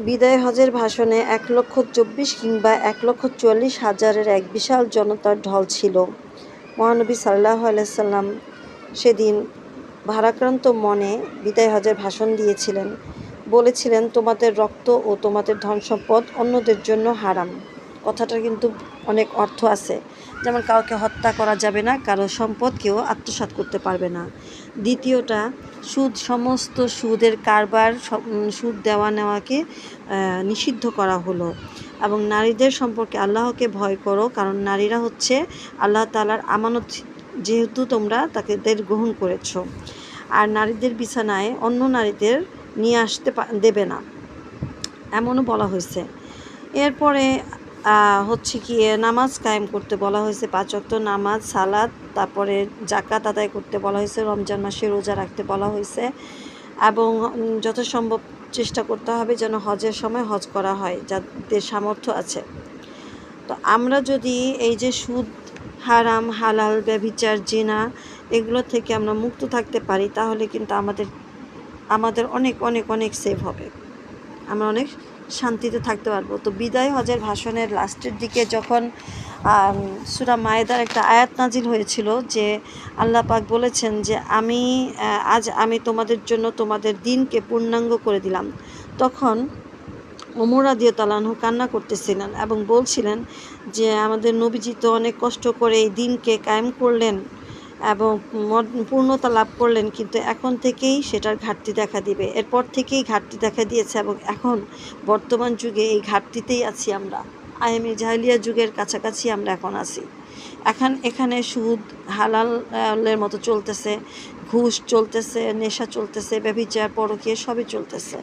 বিদায় হজের ভাষণে এক লক্ষ চব্বিশ কিংবা এক লক্ষ চুয়াল্লিশ হাজারের এক বিশাল জনতার ঢল ছিল। মহানবী সাল্লাহ আলাইসাল্লাম সেদিন ভারাক্রান্ত মনে বিদায় হজের ভাষণ দিয়েছিলেন। বলেছিলেন, তোমাদের রক্ত ও তোমাদের ধন সম্পদ অন্যদের জন্য হারাম। কথাটার কিন্তু অনেক অর্থ আছে। যেমন, কাউকে হত্যা করা যাবে না, কারও সম্পদ কেউ আত্মসাৎ করতে পারবে না। দ্বিতীয়টা সুদ, সমস্ত সুদের কারবার সুদ দেওয়া নেওয়াকে নিষিদ্ধ করা হলো। এবং নারীদের সম্পর্কে আল্লাহকে ভয় করো, কারণ নারীরা হচ্ছে আল্লাহ তালার আমানত, যেহেতু তোমরা তাদের গ্রহণ করেছ। আর নারীদের বিছানায় অন্য নারীদের নিয়ে আসতে দেবে না। এমনও বলা হয়েছে। এরপরে হচ্ছে কি নামাজ কায়েম করতে বলা হয়েছে। পাঁচ ওয়াক্ত নামাজ সালাদ তারপরে জাকাত আদায় করতে বলা হয়েছে। রমজান মাসে রোজা রাখতে বলা হয়েছে এবং যথাসম্ভব চেষ্টা করতে হবে যেন হজের সময় হজ করা হয়, যাদের সামর্থ্য আছে। তো আমরা যদি এই যে সুদ, হারাম, হালাল, ব্যভিচার, জেনা এগুলো থেকে আমরা মুক্ত থাকতে পারি, তাহলে কিন্তু আমাদের আমাদের অনেক অনেক অনেক সেভ হবে। আমরা অনেক শান্তিতে থাকতে পারব। তো বিদায় হজের ভাষণের লাস্টের দিকে যখন সুরা মায়েদার একটা আয়াত নাজিল হয়েছিল যে আল্লাহ পাক বলেছেন যে আমি আজ আমি তোমাদের জন্য তোমাদের দিনকে পূর্ণাঙ্গ করে দিলাম। তখন ওমর আদিও তালানহু কান্না করতেছিলেন এবং বলছিলেন যে আমাদের নবীজি তো অনেক কষ্ট করে এই দিনকে কায়েম করলেন। এবং পূর্ণতা লাভ করলেন, কিন্তু এখন থেকেই সেটার ঘাটতি দেখা দিবে। এরপর থেকেই ঘাটতি দেখা দিয়েছে এবং এখন বর্তমান যুগে এই ঘাটতিতেই আছি আমরা। আইএমএ জাহিলিয়া যুগের কাছাকাছি আমরা এখন আছি। এখন এখানে সুদ হালালের মতো চলতেছে, ঘুষ চলতেছে, নেশা চলতেছে ব্যভিচার পরকীয় সবই চলতেছে।